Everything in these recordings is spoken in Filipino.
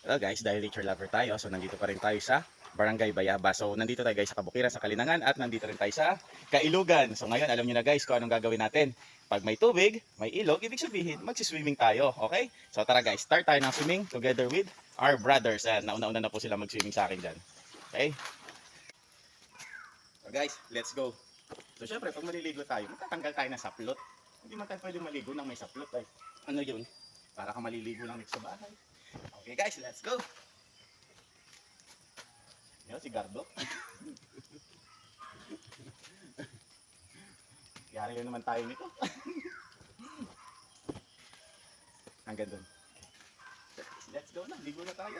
Hello guys, dahil nature lover tayo, so nandito pa rin tayo sa Barangay Bayaba. So nandito tayo guys sa Kabukiran, sa Kalinangan at nandito rin tayo sa Kailugan. So ngayon alam niyo na guys kung anong gagawin natin. Pag may tubig, may ilog, ibig sabihin magsiswimming tayo, okay? So tara guys, start tayo ng swimming together with our brothers. Ayan, nauna-una na po sila mag-swimming sa akin dyan. Okay? So guys, let's go. So syempre, pag maliligo tayo, matatanggal tayo ng saplot. Hindi man tayo pwede maligo nang may saplot. Ay, ano yun? Para ka maliligo lang dito sa bahay. Okay guys, let's go. Yan si Gardo. Yari na naman tayo nito. Hanggang doon. Let's go na, ligo na tayo.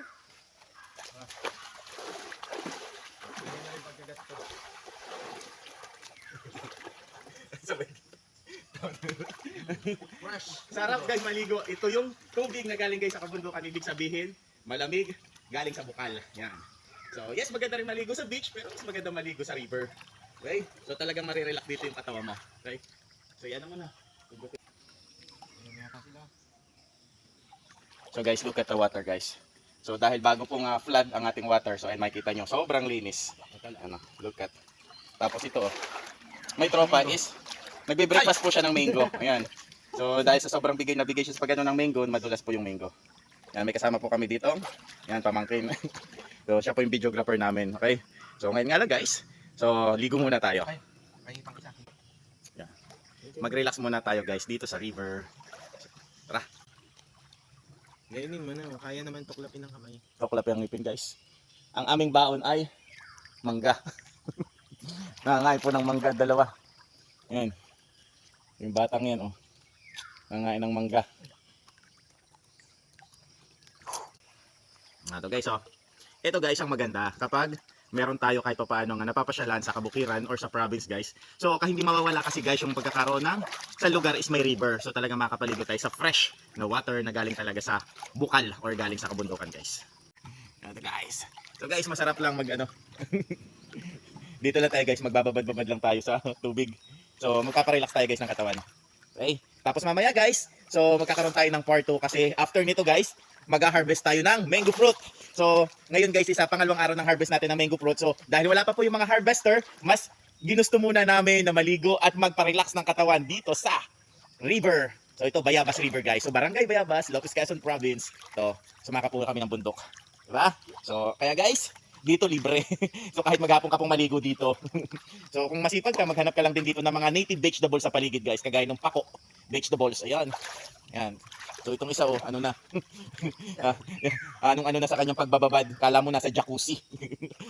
Sabay. Sarap guys maligo. Ito yung tubig na galing guys sa kabundukan. Ibig sabihin, malamig, galing sa bukal. Yan. So yes, maganda rin maligo sa beach, pero mas maganda maligo sa river. Okay? So talagang marirelax dito yung katawan mo. Okay? So yan naman na. So guys, look at the water guys. So dahil bago pong ah, flood ang ating water, so ay makita nyo, sobrang linis. Ano, look at. Tapos ito, oh. may tropa is, nagbe-breakfast po siya ng mango. Ayan. So dahil sa sobrang bigay na bigay siya sa pagano ng mango, madulas po yung mango. Yan, may kasama po kami dito. Yan, pamangkin. so siya po yung videographer namin. Okay? So ngayon nga lang guys. So ligo muna tayo. Mag-relax muna tayo guys dito sa river. Gainin mo na, kaya naman tuklapin ng kamay. Tuklap yung ngipin guys. Ang aming baon ay mangga. Nangangain po ng mangga dalawa. Yan. Yung batang yan oh. Nangangain ng mangga. Ito guys oh. Ito guys ang maganda kapag meron tayo kahit pa paano nga napapasyalan sa kabukiran or sa province guys. So hindi mawawala kasi guys yung pagkakaroon ng sa lugar is may river. So talaga makapaligo tayo sa fresh na water na galing talaga sa bukal or galing sa kabundukan guys. Ito guys. So guys, masarap lang mag ano. Dito lang tayo guys, magbababad-babad lang tayo sa tubig. So magpaparelax tayo guys ng katawan. Okay? Tapos mamaya guys, so magkakaroon tayo ng part 2 kasi after nito guys, mag-harvest tayo ng mango fruit. So ngayon guys, isa pangalawang araw ng harvest natin ng mango fruit. So dahil wala pa po yung mga harvester, mas ginusto muna namin na maligo at magparelax ng katawan dito sa river. So ito Bayabas River guys. So Barangay Bayabas, Lopez Quezon Province. So sumaka po kami ng bundok. Diba? So kaya guys, dito libre. so kahit maghapon ka pong maligo dito. so kung masipag ka, maghanap ka lang din dito ng mga native vegetables sa paligid guys. Kagaya ng pako vegetables. Ayan. Ayan. So itong isa oh, ano na. Ah, anong ano na sa kanyang pagbababad. Kala mo nasa jacuzzi.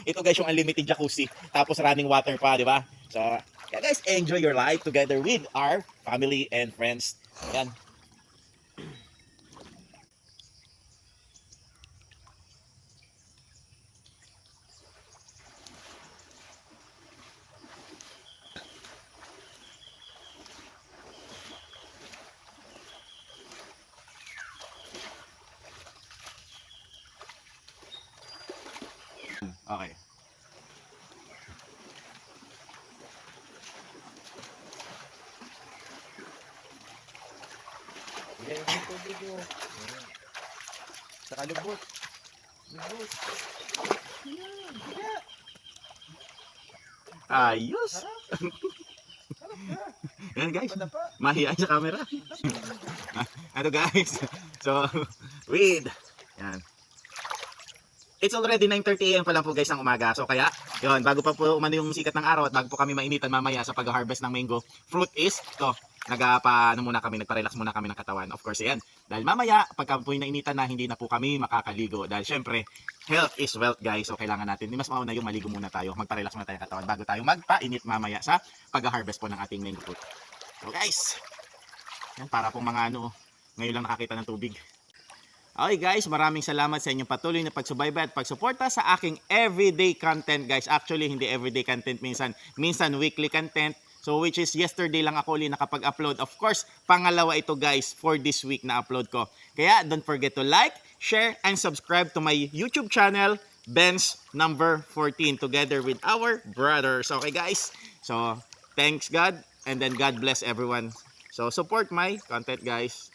Ito guys yung unlimited jacuzzi. Tapos running water pa, di ba? So, guys, enjoy your life together with our family and friends. Ayan. Okay. Saka lubot. Lubot. Ayos. Yan guys. Mahihain sa camera. ano guys? So, read. It's already 9.30 a.m. pa lang po guys ng umaga. So kaya, yun, bago pa po umano yung sikat ng araw at bago po kami mainitan mamaya sa pag-harvest ng mango, fruit is, to, nagapa, ano muna kami, nagpa-relax muna kami ng katawan. Of course, yan. Dahil mamaya, pagka po nainitan na, hindi na po kami makakaligo. Dahil syempre, health is wealth guys. So kailangan natin, mas mauna yung maligo muna tayo, magpa-relax muna tayo ng katawan bago tayo magpainit mamaya sa pag-harvest po ng ating mango fruit. So guys, yan para pong mga ano, ngayon lang nakakita ng tubig. Okay guys, maraming salamat sa inyong patuloy na pagsubaybay at pagsuporta sa aking everyday content guys. Actually, hindi everyday content minsan, minsan weekly content. So which is yesterday lang ako ulit nakapag-upload. Of course, pangalawa ito guys for this week na upload ko. Kaya don't forget to like, share, and subscribe to my YouTube channel, Ben's number 14 together with our brothers. Okay guys? So, thanks God and then God bless everyone. So support my content guys.